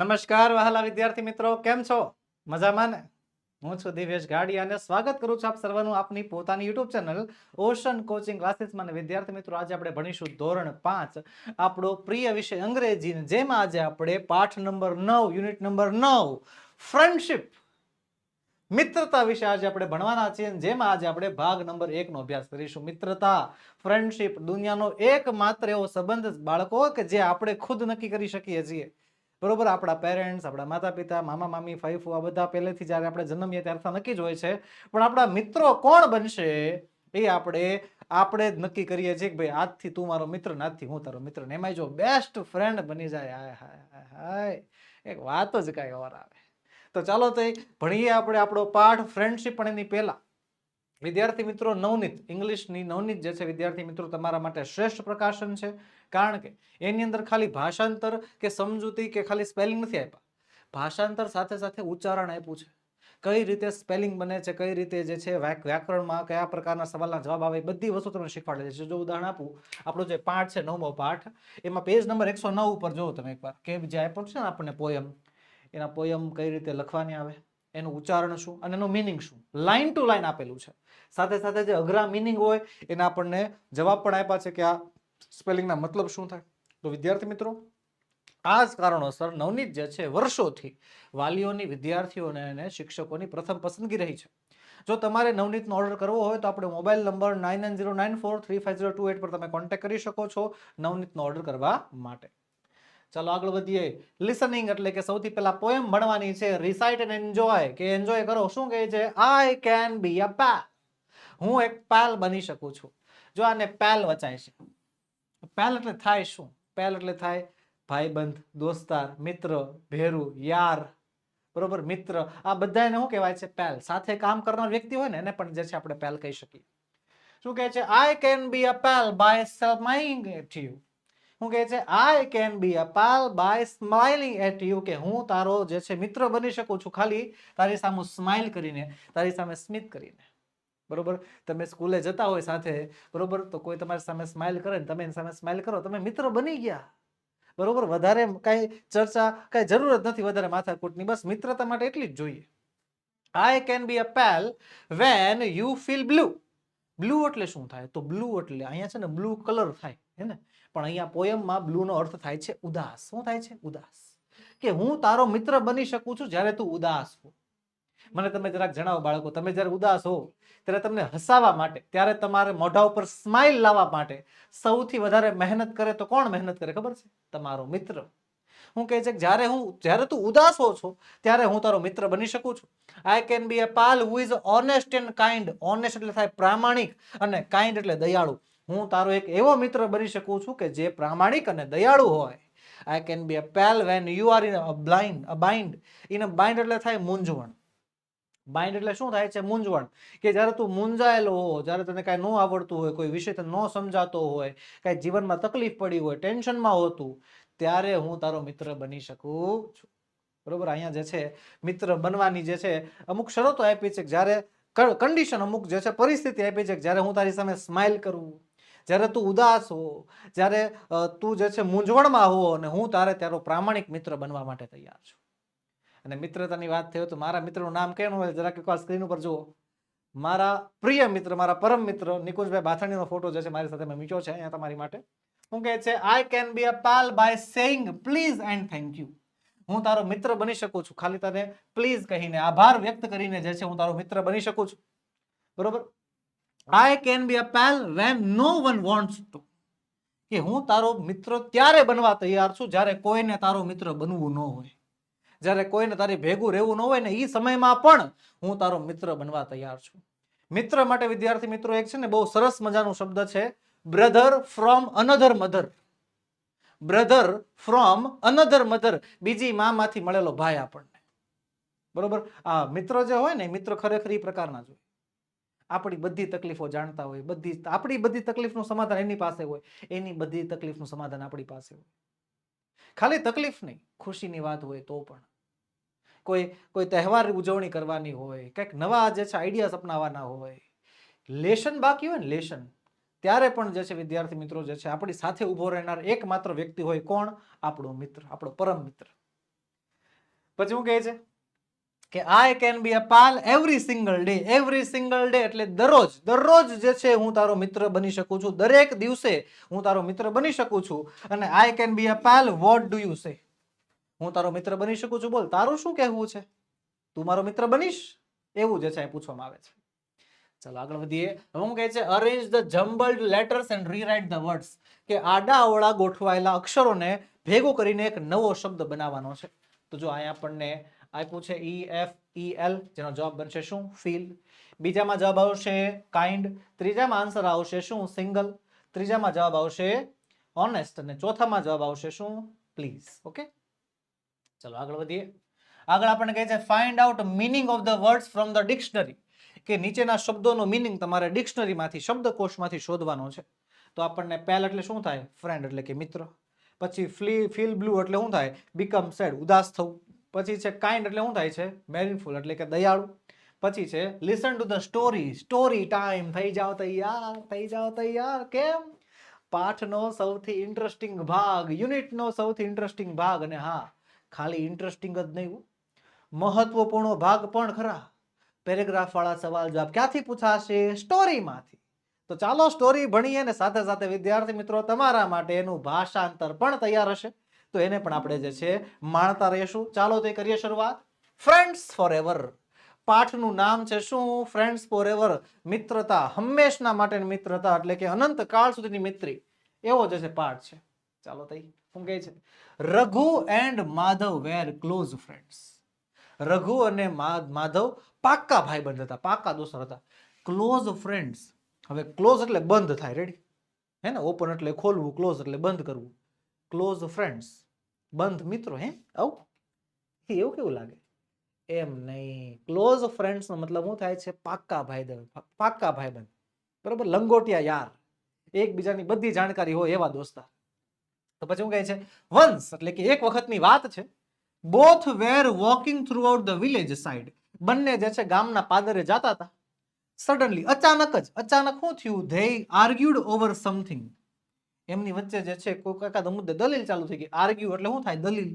નમસ્કાર, વહાલા વિદ્યાર્થી મિત્રો. કેમ છો? મજામાં ને? હું છું દિવ્યેશ ગાડી અને સ્વાગત કરું છું આપ સર્વનું આપની પોતાની યુટ્યુબ ચેનલ ઓશન કોચિંગ ક્લાસીસમાં. અને વિદ્યાર્થી મિત્રો, આજે આપણે ભણીશું ધોરણ પાંચ, આપણો પ્રિય વિષય અંગ્રેજી. જેમાં આજે આપણે પાઠ નંબર નવ, યુનિટ નંબર નવ ફ્રેન્ડશિપ મિત્રતા વિશે આજે આપણે ભણવાના છીએ. જેમાં આજે આપણે ભાગ નંબર એક નો અભ્યાસ કરીશું. મિત્રતા ફ્રેન્ડશિપ દુનિયાનો એકમાત્ર એવો સંબંધ બાળકો, કે જે આપણે ખુદ નક્કી કરી શકીએ છીએ. બરોબર, આપણા પેરેન્ટ્સ આપણા માતા પિતા મામા, મામી, ફાઈફુ, આ બધા પહેલેથી જ્યારે આપણે જન્મીએ ત્યારથી નક્કી જ હોય છે. પણ આપણા મિત્રો કોણ બનશે એ આપણે આપણે જ નક્કી કરીએ છીએ કે ભાઈ આજથી તું મારો મિત્ર ને આજથી હું તારો મિત્ર ને. એમાંય જો બેસ્ટ ફ્રેન્ડ બની જાય, હાય હાય હાય એક વાત જ કાંઈ ઓર આવે. તો ચાલો તો ભણીએ આપણે આપણો પાઠ ફ્રેન્ડશીપ પણ એની પહેલા. વિદ્યાર્થી મિત્રો, નવનીત, ઇંગ્લિશની નવનીત જે છે, વિદ્યાર્થી મિત્રો, તમારા માટે શ્રેષ્ઠ પ્રકાશન છે. કારણ કે એની અંદર ખાલી ભાષાંતર કે સમજૂતી કે ખાલી સ્પેલિંગ નથી આપ્યા. ભાષાંતર સાથે સાથે ઉચ્ચારણ આપ્યું છે. કઈ રીતે સ્પેલિંગ બને છે, કઈ રીતે જે છે વ્યાકરણમાં કયા પ્રકારના સવાલના જવાબ આવે બધી વસ્તુ તમને શીખવાડે છે. જો ઉદાહરણ આપું, આપણો જે પાઠ છે, નવમો પાઠ, એમાં પેજ નંબર એકસો નવ ઉપર જુઓ તમે એકવાર, કે જે આપ્યો છે ને આપણને પોયમ એના પોયમ કઈ રીતે લખવાની આવે? એનું ઉચ્ચારણ શું અને એનું મિનિંગ શું? લાઇન ટુ લાઇન આપેલું છે. સાથે સાથે જે અઘરા મિનિંગ હોય, એના આપણને જવાબ પણ આપ્યા છે કે આ સ્પેલિંગના મતલબ શું થાય? તો વિદ્યાર્થી મિત્રો, આ જ કારણોસર નવનીત જે છે, વર્ષોથી વાલીઓની, વિદ્યાર્થીઓને અને શિક્ષકોની પ્રથમ પસંદગી રહી છે. જો તમારે નવનીતનો ઓર્ડર કરવો હોય તો આપણે mobile number nine nine zero nine four three five zero two eight પર તમે કોન્ટેક્ટ કરી શકો છો નવનીતનો ઓર્ડર કરવા માટે. ચાલો આગળ વધીએ. લિસનિંગ એટલે કે સૌથી પહેલા પોએમ ભણવાની છે. રિસાઇટ એન્ડ એન્જોય કે એન્જોય કરો, શું કહે છે? આઈ કેન બી અ પેલ હું એક પેલ બની શકું છું. જો આને પેલ વચાય છે. પેલ એટલે થાય શું? પેલ એટલે થાય ભાઈબંધ, દોસ્તાર, મિત્ર, ભેરું, યાર. બરોબર? મિત્ર. આ બધાને શું કહેવાય છે? પેલ સાથે કામ કરનાર વ્યક્તિ હોય ને, એને પણ જે છે આપણે પેલ કહી શકીએ. શું કહે છે? I can be a pal by smiling at you શું કહે છે? I can be a pal by smiling at you કે હું તારો જે છે મિત્ર બની શકું છું. ખાલી તારી સામે સ્માઇલ કરીને, તારી સામે સ્મિત કરીને. બરોબર? તમે સ્કૂલે જતા હોય સાથે, બરોબર? તો કોઈ તમારી સામે સ્માઇલ કરે ને તમે એની સામે સ્માઇલ કરો, તમે મિત્ર બની ગયા. બરોબર? વધારે કાંઈ ચર્ચા, કાંઈ જરૂરત નથી વધારે માથાકૂટની. બસ મિત્રતા માટે એટલી જ જોઈએ. આઈ can be a pal when you feel blue blue એટલે શું થાય? તો બ્લુ એટલે અહીંયા છે ને બ્લુ કલર થાય. હે ને પણ અહીંયા પોયમમાં બ્લુનો અર્થ થાય છે ઉદાસ. શું થાય છે? ઉદાસ. કે હું તારો મિત્ર બની શકું છું જ્યારે તું ઉદાસ હો. મને તમે જરાક જણાવો બાળકો, તમે જ્યારે ઉદાસ હો, ત્યારે તમને હસાવવા માટે, ત્યારે તમારે મોઢા ઉપર સ્માઇલ લાવવા માટે સૌથી વધારે મહેનત કરે તો કોણ મહેનત કરે ખબર છે? તમારો મિત્ર. હું કહે છે કે જ્યારે હું, જ્યારે તું ઉદાસ હો છો, ત્યારે હું તારો મિત્ર બની શકું છું. I can be a pal who is honest and kind honest એટલે થાય પ્રામાણિક અને કાઇન્ડ એટલે દયાળુ. હું તારો એક એવો મિત્ર બની શકું છું કે જે પ્રામાણિક અને દયાળુ હોય. આઈ can be a pal when you are in a blind a bind in a bind એટલે થાય મૂંઝવણ. બાઇન્ડ એટલે શું થાય છે? મૂંઝવણ. કે જ્યારે તું મૂંઝાયેલો હો, જ્યારે તને કાંઈ ન આવડતું હોય, કોઈ વિષય તને ન સમજાતો હોય, કાંઈ જીવનમાં તકલીફ પડી હોય, ટેન્શનમાં હોતું, ત્યારે હું તારો મિત્ર બની શકું છું. બરોબર? અહીંયા જે છે, મિત્ર બનવાની જે છે, અમુક શરતો આપી છે જ્યારે કન્ડિશન અમુક જે છે, પરિસ્થિતિ આપી છે જ્યારે હું તારી સામે સ્માઇલ કરું જ્યારે તું ઉદાસ હો, જ્યારે તું જે છે મૂંઝવણમાં હો અને હું તારે તારો પ્રામાણિક મિત્ર બનવા માટે તૈયાર છું. અને મિત્રતાની વાત થયો તો મારા મિત્રનું નામ કેનું હોય? જરાક એકવાર સ્ક્રીન ઉપર જુઓ. મારા પ્રિય મિત્ર, મારા પરમ મિત્ર નિકુંજભાઈ બાથાણીનો ફોટો જે છે મારી સાથે મેં મીચો છે અહીંયા તમારી માટે. હું કહે છે I can be a pal by saying please and thank you હું તારો મિત્ર બની શકું છું. ખાલી તને પ્લીઝ કહીને, આભાર વ્યક્ત કરીને જે છે હું તારો મિત્ર બની શકું છું. બરોબર? આઈ can be a pal when no one wants to કે હું તારો મિત્ર ત્યારે બનવા તૈયાર છું જ્યારે કોઈને તારો મિત્ર બનવું ન હોય. જ્યારે કોઈને તારી ભેગું રહેવું ન હોય ને એ સમયમાં પણ હું તારો મિત્ર બનવા તૈયાર છું. મિત્ર માટે વિદ્યાર્થી મિત્રો એક છે ને બહુ સરસ મજાનો શબ્દ છે brother from another mother brother from another mother બીજી મામાંથી મળેલો ભાઈ આપણને. બરોબર? આ મિત્ર જે હોય ને મિત્ર ખરેખર એ પ્રકારના જ આપણી બધી તકલીફો જાણતા હોય, બધી આપણી બધી તકલીફનું સમાધાન એની પાસે હોય, એની બધી તકલીફનું સમાધાન આપણી પાસે હોય. ખાલી તકલીફ નહીં, ખુશીની વાત હોય તો પણ. કોઈ કોઈ તહેવાર ઉજવણી કરવાની હોય, કંઈક નવા જે છે આઈડિયાઝ અપનાવવાના હોય, લેશન બાકી હોય ને લેશન, ત્યારે પણ જે છે વિદ્યાર્થી મિત્રો જે છે આપણી સાથે ઊભો રહેનાર એકમાત્ર વ્યક્તિ હોય કોણ? આપણો મિત્ર, આપણો પરમ મિત્ર. પછી હું કહે છે કે I can be a pal every single day every single day એટલે દરરોજ દરરોજ જે છે હું તારો મિત્ર બની શકું છું. દરેક દિવસે હું તારો મિત્ર બની શકું છું. અને I can be a pal what do you say હું તારો મિત્ર બની શકું છું, બોલ. તારું શું કહેવું છે? તું મારો મિત્ર બનીશ? એવું જે છે પૂછવામાં આવે છે. ચાલો, આગળ વધીએ. હું કહે છે arrange the jumbled letters and rewrite the words કે આડા અવળા ગોઠવાયેલા અક્ષરોને ભેગો કરીને એક નવો શબ્દ બનાવવાનો છે. તો જો અહીંયા આપણને આપ્યું છે ઈ એફ ઈ એલ જેનો જવાબ બનશે શું? ફીલ બીજામાં જવાબ આવશે કાઇન્ડ ત્રીજામાં આન્સર આવશે શું? સિંગલ ત્રીજામાં જવાબ આવશે ઓનેસ્ટ અને ચોથામાં જવાબ આવશે શું? પ્લીઝ ઓકે ચલો આગળ વધીએ. આગળ આપણને કહે છે find out meaning of the words from the dictionary કે નીચેના શબ્દોનો મિનિંગ તમારે ડિક્શનરીમાંથી શબ્દકોશમાંથી શોધવાનો છે. તો આપણને પેલ એટલે શું થાય? ફ્રેન્ડ એટલે કે મિત્ર. પછી ફ્લી ફીલ બ્લુ એટલે શું થાય? બીકમ સેડ ઉદાસ થવું. પછી છે કાઇન્ડ એટલે શું થાય છે? મેરીનફુલ એટલે કે દયાળુ. પછી છે listen to the story story time થઈ જાઓ તૈયાર, થઈ જાઓ તૈયાર. કેમ? પાઠનો સૌથી ઇન્ટરેસ્ટિંગ ભાગ યુનિટનો સૌથી ઇન્ટરેસ્ટિંગ ભાગ. અને હા, ખાલી ઇન્ટરેસ્ટિંગ જ નહીં. મહત્વપૂર્ણ ભાગ પણ ખરા. પેરેગ્રાફ વાળા સવાલ જવાબ ક્યાંથી પૂછાશે? સ્ટોરીમાંથી તો ચાલો સ્ટોરી ભણીએ અને સાથે સાથે વિદ્યાર્થી મિત્રો તમારા માટે એનું ભાષાંતર પણ તૈયાર હશે. તો એને પણ આપણે જે છે, માણતા રહીશું. ચાલો તે કરીએ શરૂઆત. ફ્રેન્ડ્સ ફોર એવર પાઠનું નામ છે શું? ફ્રેન્ડ્સ ફોર એવર મિત્રતા. હંમેશના માટેની મિત્રતા એટલે કે અનંત કાળ સુધીની મિત્રી. એવો જે છે પાઠ છે. ચાલો તઈ, શું કહે છે? Raghu and Madhav were close friends Raghu અને માધવ પાક્કા ભાઈબંધ હતા, પાક્કા દોસ્તર હતા. ક્લોઝ ફ્રેન્ડ્સ હવે ક્લોઝ એટલે બંધ થાય. રેડી હે ને? ઓપન એટલે ખોલવું ક્લોઝ એટલે બંધ કરવું. ક્લોઝ ફ્રેન્ડ્સ બંધ મિત્રો, હે? આવું? એવું કેવું લાગે? એમ નહીં. ક્લોઝ ફ્રેન્ડ્સનો મતલબ શું થાય છે? પાક્કા ભાઈ પાક્કા ભાઈબંધ. બરોબર? લંગોટિયા યાર. એકબીજાની બધી જાણકારી હોય એવા દોસ્તાર. તો પછી શું કહે છે? વન્સ એટલે કે એક વખતની વાત છે. Both were walking throughout the village side બંને જે છે ગામના પાદરે જતા હતા. સડનલી અચાનક જ, અચાનક શું થયું? ધે આર્ગ્યુડ ઓવર સમથિંગ એમની વચ્ચે જે છે કોઈ એકાદ મુદ્દે દલીલ ચાલુ થઈ ગઈ. આર્ગ્યુ એટલે શું થાય? દલીલ.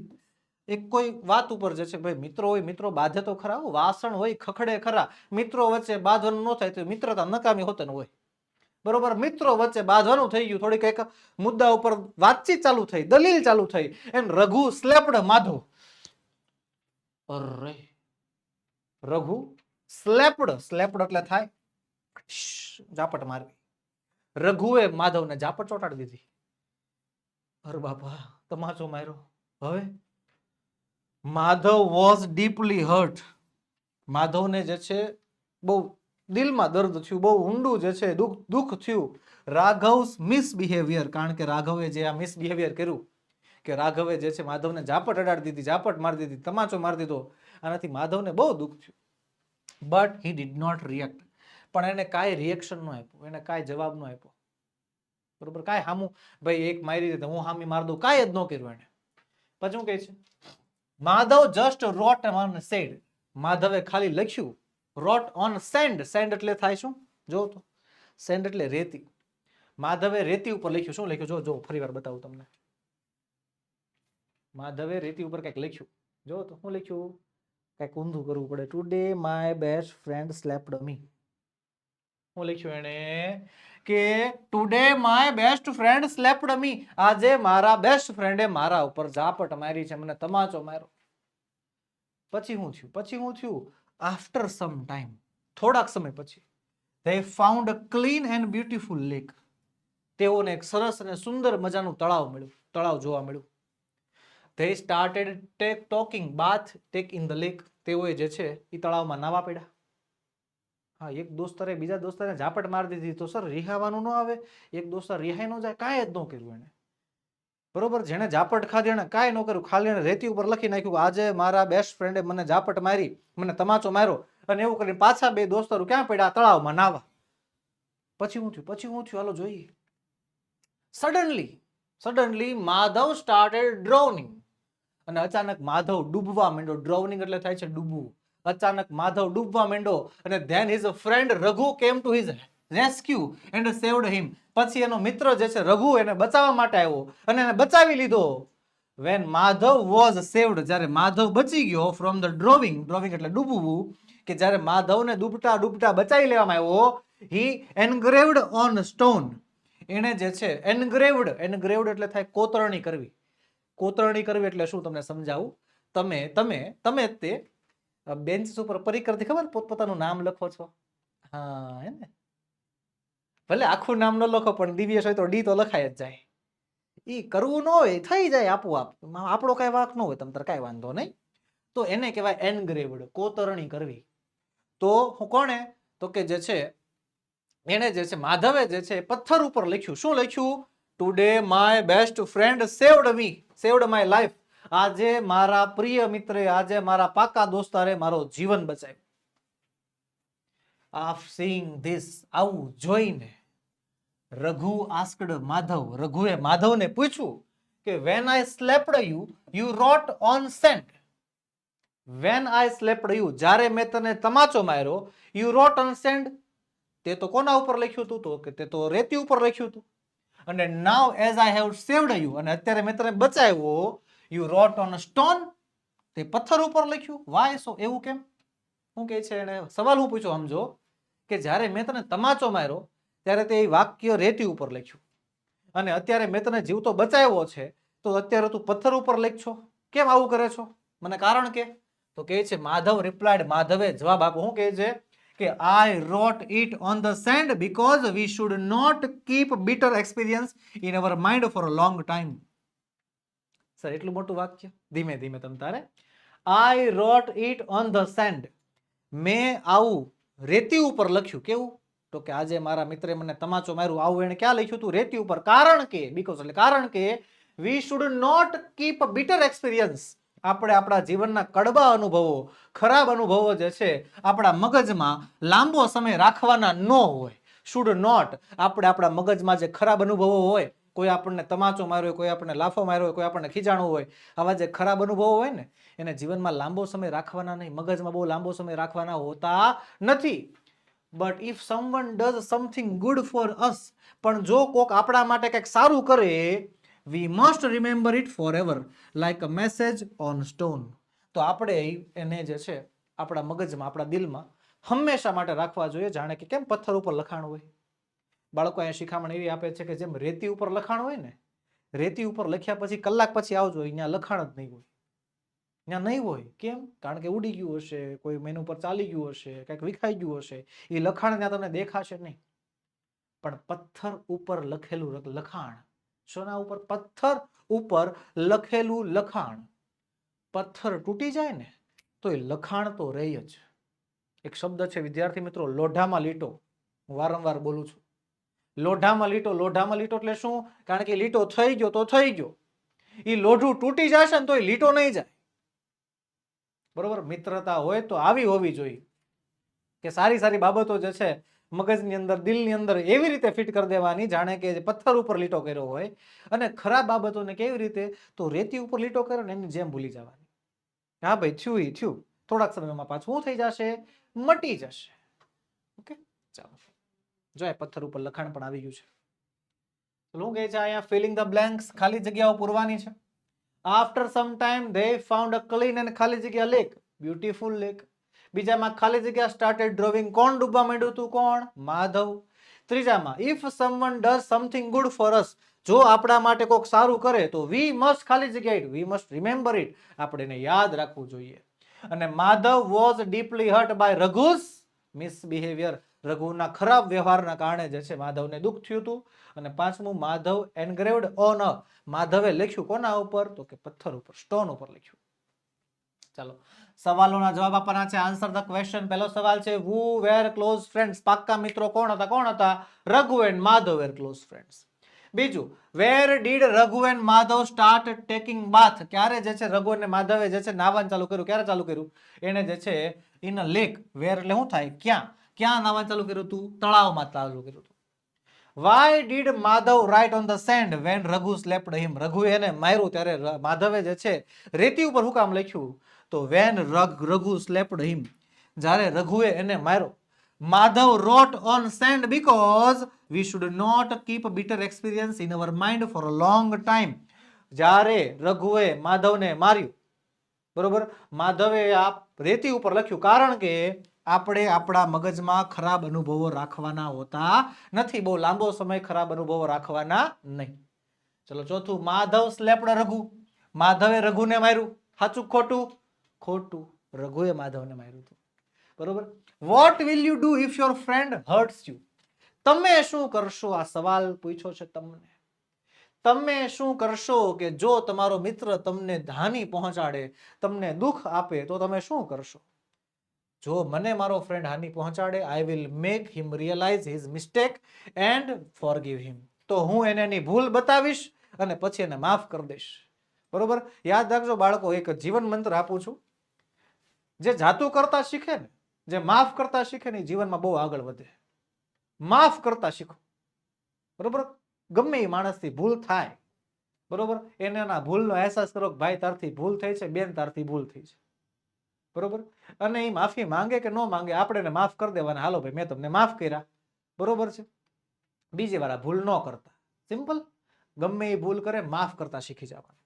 એક કોઈ વાત ઉપર જે છે, ભાઈ મિત્રો હોય, મિત્રો બાધે તો ખરા વાસણ હોય, ખખડે ખરા. મિત્રો વચ્ચે બાંધવાનું ન થાય તો મિત્રતા નકામી હોતે ને હોય. બરોબર? મિત્રો વચ્ચે બાંધવાનું થઈ ગયું, થોડીક એક મુદ્દા ઉપર વાતચીત ચાલુ થઈ, દલીલ ચાલુ થઈ. એમ રઘુ સ્લેપ્ડ માધો અરે! રઘુ સ્લેપડ સ્લેપ્ડ એટલે થાય. ઝાપટ મારવી. રઘુએ માધવને ઝાપટ ચોટાડી દીધી. અરે બાપા, તમાચો માર્યો. હવે? માધવ વોઝ ડીપલી હર્ટ માધવને જે છે બહુ દિલમાં દર્દ થયું, બહુ ઊંડું જે છે દુઃખ દુઃખ થયું. રાઘવ મિસબિહેવિયર કારણ કે રાઘવે જે આ મિસબિહેવિયર કર્યું, કે રાઘવે જે છે માધવને ઝાપટ અડાડી દીધી, ઝાપટ મારી દીધી, તમાચો મારી દીધો. આનાથી માધવને બહુ દુઃખ થયું. But he did not react પણ એને કાંઈ રિએક્શન ન આપ્યું, એને કાંઈ જવાબ ન આપ્યો. બરોબર? કાંઈ હામું, ભાઈ, એક મારી દીધે હું હામી માર દઉં. કાંઈ જ ન કર્યું એને. પછી શું કહે છે? Madhav just wrote on sand માધવે ખાલી લખ્યું રોટ ઓન સેન્ડ સેન્ડ એટલે થાય શું? જો તો. સેન્ડ એટલે રેતી. માધવે રેતી ઉપર લખ્યું, શું લખ્યું? જો જો, ફરી વાર બતાવું તમને. માધવે રેતી ઉપર કંઈક લખ્યું. જો તો, શું લખ્યું? કંઈક ઊંધું કરવું પડે. Today my best friend slapped me શું લખ્યું એણે કે today my best friend slapped me આજે મારા બેસ્ટ ફ્રેન્ડે મારા ઉપર ઝાપટ મારી છે, મને તમાચો માર્યો. પછી હું થયું? પછી હું થયું? આફ્ટર સમ ટાઈમ થોડાક સમય પછી they found a clean and beautiful lake તેઓને એક સરસ અને સુંદર મજાનું તળાવ મળ્યું, તળાવ જોવા મળ્યું. They started take talking bath take in the lake તેઓએ જે છે એ તળાવમાં નાવા પડ્યા. હા, એક દોસ્તરે બીજા દોસ્તરે ઝાપટ મારી દીધી. તો સર, રિહાવાનું ન આવે? એક દોસ્તાર રિહાઈ ન જાય, કાંઈ જ ન કર્યું એને બરોબર? જેણે ઝાપટ ખાધી એને કાંઈ ન કર્યું. ખાલી એને રેતી ઉપર લખી નાખ્યું આજે મારા બેસ્ટ ફ્રેન્ડે મને ઝાપટ મારી, મને તમાચો માર્યો. અને એવું કરીને પાછા બે દોસ્તારો ક્યાં પડ્યા? તળાવમાં નાવા. પછી હું થયું? પછી હું થયું? હાલો, જોઈએ. Suddenly suddenly Madhav started drowning અને અચાનક માધવ ડૂબવા માંડ્યો. ડ્રોવનિંગ એટલે થાય છે ડૂબવું. અચાનક માધવ ડૂબવા માંડ્યો અને than his friend Raghu came to his rescue and saved him પછી એનો મિત્ર જે છે રઘુ એને બચાવવા માટે આવ્યો અને એને બચાવી લીધો. વેન માધવ વોઝ સેવડ જ્યારે માધવ બચી ગયો ફ્રોમ ધ ડ્રોવિંગ ડ્રોવિંગ એટલે ડૂબવું, કે જ્યારે માધવને ડૂબતા ડૂબતા બચાવી લેવામાં આવ્યો હી એનગ્રેવડ ઓન સ્ટોન એણે જે છે એનગ્રેવડ એનગ્રેવડ એટલે થાય કોતરણી કરવી. કોતરણી કરવી એટલે શું તમને સમજાવું? તમે તમે તમે તે બેન્ચ ઉપર પરિકરથી ખબર? પોતપોતાનું નામ લખો છો. હા, હે ને? ભલે આખું નામ ન લખો, પણ દિવ્યશ હોય તો ડી તો લખાય જ જાય. એ કરવું ન હોય, થઈ જાય આપોઆપ આપણો કાંઈ વાંક ન હોય, તમ તાર કાંઈ વાંધો નહીં. તો એને કહેવાય એનગ્રેવડ, કોતરણી કરવી. તો હું કોણે? તો કે જે છે એણે જે છે, માધવે જે છે પથ્થર ઉપર લખ્યું. શું લખ્યું? Today my best friend saved me saved my life આજે મારા પ્રિય મિત્રે, આજે મારા પાકા દોસ્તારે મારો જીવન બચાવ્યું. આફ સીંગ ધીસ આવું જોઈને રઘુ આસ્કડ માધવ, રઘુએ માધવને પૂછ્યું કે when I slapped you you wrote on sand when I slapped you જ્યારે મેં તને તમાચો માર્યો યુ રોટ ઓન સેન્ડ તે તો કોના ઉપર લખ્યું હતું? તો કે તે તો રેતી ઉપર લખ્યું હતું. અને now as I have saved you અને અત્યારે મેં તને બચાવ્યો યુ રોટ ઓન સ્ટોન તે પથ્થર ઉપર લખ્યું. વાય સો એવું કેમ? શું કહે છે એને? સવાલ હું પૂછો, સમજો, કે જ્યારે મેં તને તમાચો માર્યો, ત્યારે તે વાક્ય રેતી ઉપર લખ્યું. અને અત્યારે મેં તને જીવતો બચાવ્યો છે, તો અત્યારે તું પથ્થર ઉપર લખશો. કેમ આવું કરે છો? મને કારણ કે? તો કહે છે, માધવ રિપ્લાયડ માધવે જવાબ આપો. શું કહે છે કે I wrote it on the sand because we should not keep bitter experience in our mind for a long time sir, એટલું મોટું વાક્ય? ધીમે ધીમે તમ તારે. I wrote it on the sand મેં આવું રેતી ઉપર લખ્યું. કેવું? તો કે આજે મારા મિત્રે મને તમાચો માર્યું. આવું એને ક્યાં લખ્યું હતું? રેતી ઉપર. કારણ કે બીકોઝ એટલે કારણ કે we should not keep bitter experience આપણે આપણા જીવનના કડવા અનુભવો, ખરાબ અનુભવો જે છે, આપણા મગજમાં લાંબો સમય રાખવાના ન હોય. શુડ નોટ આપણે આપણા મગજમાં જે ખરાબ અનુભવો હોય કોઈ આપણને તમાચો માર્યો હોય, કોઈ આપણને લાફો માર્યો હોય, કોઈ આપણને ખીજાણું હોય, આવા જે ખરાબ અનુભવો હોય ને, એને જીવનમાં લાંબો સમય રાખવાના નહીં. મગજમાં બહુ લાંબો સમય રાખવાના હોતા નથી. But if someone does something good for us પણ જો કોક આપણા માટે કંઈક સારું કરે we must remember it forever like a message on stone તો આપણે એને જે છે, આપણા મગજમાં, આપણા દિલમાં હંમેશા માટે રાખવા જોઈએ. જાણે કે કેમ પથ્થર ઉપર લખાણ હોય? બાળકો અહીંયા શિખામણ એવી આપે છે કે જેમ રેતી ઉપર લખાણ હોય ને, રેતી ઉપર લખ્યા પછી કલાક પછી આવજો, અહીંયા લખાણ જ નહીં હોય. ત્યાં નહીં હોય. કેમ? કારણ કે ઉડી ગયું હશે, કોઈ મેનુ પર ચાલી ગયું હશે, કંઈક વિખાઈ ગયું હશે. એ લખાણ ત્યાં તમને દેખાશે નહીં. પણ પથ્થર ઉપર લખેલું લખાણ. શોના ઉપર પથ્થર ઉપર લખેલું લખાણ. પથ્થર તૂટી જાય ને, તો એ લખાણ તો રહે જ. એક શબ્દ છે, વિદ્યાર્થી મિત્રો, લોઢામાં લીટો. હું વારંવાર બોલું છું. લોઢામાં લીટો લોઢામાં લીટો એટલે શું? કારણ કે લીટો થઈ ગયો તો થઈ ગયો. એ લોઢું તૂટી જશે ને તો એ લીટો નહીં જાય. બરોબર? મિત્રતા હોય તો આવી હોવી જોઈએ. કે સારી સારી બાબતો જે છે, મગજની અંદર, દિલની અંદર એવી રીતે ફિટ કરી દેવાની, જાણે કે પથ્થર ઉપર લીટો કર્યો હોય. અને ખરાબ બાબતોને કેવી રીતે? તો રેતી ઉપર લીટો કર્યો ને એની જેમ ભૂલી જવાની. હા ભાઈ, થયું એ થયું. થોડાક સમયમાં પાછું થઈ જશે, મટી જશે. ઓકે? ચાલો. જો એ પથ્થર ઉપર લખાણ પણ આવી ગયું છે. શું કહે છે અહીંયા? ફિલિંગ ધ બ્લેન્ક્સ ખાલી જગ્યાઓ પૂરવાની છે. After some time they found a clean and ખાલી જગ્યા લેક બ્યુટીફુલ લેક બીજામાં ખાલી જગ્યા સ્ટાર્ટેડ ડ્રોવિંગ કોણ ડૂબવા માંડ્યું હતું કોણ? Madhav. ત્રીજામાં if someone does something good for us જો આપણા માટે કોઈક સારું કરે, તો વી મસ્ટ ખાલી જગ્યા it we must remember it આપણે એને યાદ રાખવું જોઈએ. અને Madhav was deeply hurt by Raghu's misbehaviour રઘુના ખરાબ વ્યવહારના કારણે જે છે માધવને દુઃખ થયું હતું. અને પાંચમું, માધવ એનગ્રેવડ ઓન માધવે લખ્યું કોના ઉપર? તો કે પથ્થર ઉપર સ્ટોન ઉપર લખ્યું. ચાલો, સવાલોના જવાબ આપવાના છે. આન્સર ધ ક્વેશ્ચન પહેલો સવાલ છે હુ વેર ક્લોઝ ફ્રેન્ડ્સ પાક્કા મિત્રો કોણ હતા? કોણ હતા? Raghu and Madhav were close friends બીજું were did Raghu and Madhav start taking bath ક્યારે જે છે રઘુ અને માધવે જે છે નાવાનું ચાલુ કર્યું? ક્યારે ચાલુ કર્યું? એને જે છે ઇન અ લેક વેર એટલે શું થાય? ક્યાં? ક્યાં નાવા ચાલુ કર્યું હતું? તળાવમાં ચાલુ કર્યું હતું. Why did Madhav write on the sand when Raghu slapped him રઘુએ એને માર્યું ત્યારે માધવે જે છે, રેતી ઉપર હુકામ કામ લખ્યું? તો વેન રઘ, રઘુ સ્લેપ્ડ હિમ જ્યારે રઘુએ એને માર્યો. Madhav wrote on sand because we should not keep bitter experience in our mind for a long time જ્યારે રઘુએ માધવને માર્યું. બરોબર? માધવે આ રેતી ઉપર લખ્યું કારણ કે આપણે આપણા મગજમાં ખરાબ અનુભવો રાખવાના હોતા નથી. બહુ લાંબો સમય ખરાબ અનુભવો રાખવાના નહીં. ચલો ચોથું, માધવ સ્લેપડ રઘુ. માધવે રઘુને માર્યું. સાચું ખોટું? ખોટું. રઘુએ માધવને માર્યું હતું. બરોબર? What will you do if your friend hurts you તમે શું કરશો? આ સવાલ પૂછ્યો છે તમને. તમે શું કરશો કે જો તમારો મિત્ર તમને ધાની પહોંચાડે, તમને દુઃખ આપે, તો તમે શું કરશો? જો મને મારો ફ્રેન્ડ હાનિ પહોંચાડે I will make him realise his mistake and forgive him તો હું એને એની ભૂલ બતાવીશ અને પછી એને માફ કરી દઈશ. બરોબર? યાદ રાખજો બાળકો, એક જીવન મંત્ર આપું છું. જે જાતું કરતા શીખે ને, જે માફ કરતા શીખે ને, એ જીવનમાં બહુ આગળ વધે. માફ કરતા શીખો. બરોબર? ગમે એ માણસથી ભૂલ થાય. બરોબર? એના ભૂલનો અહેસાસ કરો કે ભાઈ તારથી ભૂલ થઈ છે, બેન તારથી ભૂલ થઈ છે. બરોબર? અને એ માફી માંગે કે ન માંગે, આપણે માફ કરી દેવાના. હાલો ભાઈ, મેં તમને માફ કર્યા. બરોબર છે? બીજી વાર ભૂલ ન કરતા. સિમ્પલ? ગમે એ ભૂલ કરે, માફ કરતા શીખી જવાનું.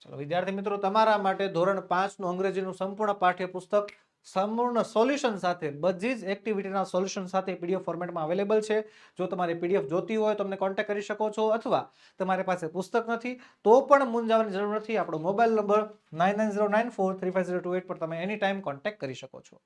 ચલો, વિદ્યાર્થી મિત્રો, તમારા માટે ધોરણ પાંચનું અંગ્રેજીનું સંપૂર્ણ પાઠ્યપુસ્તક સંપૂર્ણ સોલ્યુશન સાથે, બધી જ એક્ટિવિટીના સોલ્યુશન સાથે પીડીએફ ફોર્મેટમાં અવેલેબલ છે. જો તમારે પીડીએફ જોતી હોય તો તમને કોન્ટેક્ટ કરી શકો છો. અથવા તમારી પાસે પુસ્તક નથી, તો પણ મૂંઝાવાની જરૂર નથી. આપણો mobile number nine nine zero nine four three five zero eight પર તમે એની ટાઈમ કોન્ટેક્ટ કરી શકો છો.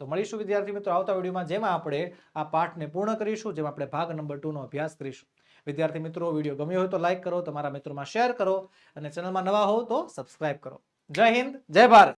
તો મળીશું, વિદ્યાર્થી મિત્રો, આવતા વિડીયોમાં, જેમાં આપણે આ પાઠને પૂર્ણ કરીશું, જેમાં આપણે ભાગ નંબર ટુનો અભ્યાસ કરીશું. વિદ્યાર્થી મિત્રો, વીડિયો ગમ્યો હોય તો લાઇક કરો, તમારા મિત્રોમાં શેર કરો અને ચેનલમાં નવા હો તો સબસ્ક્રાઇબ કરો. જય હિન્દ, જય ભારત!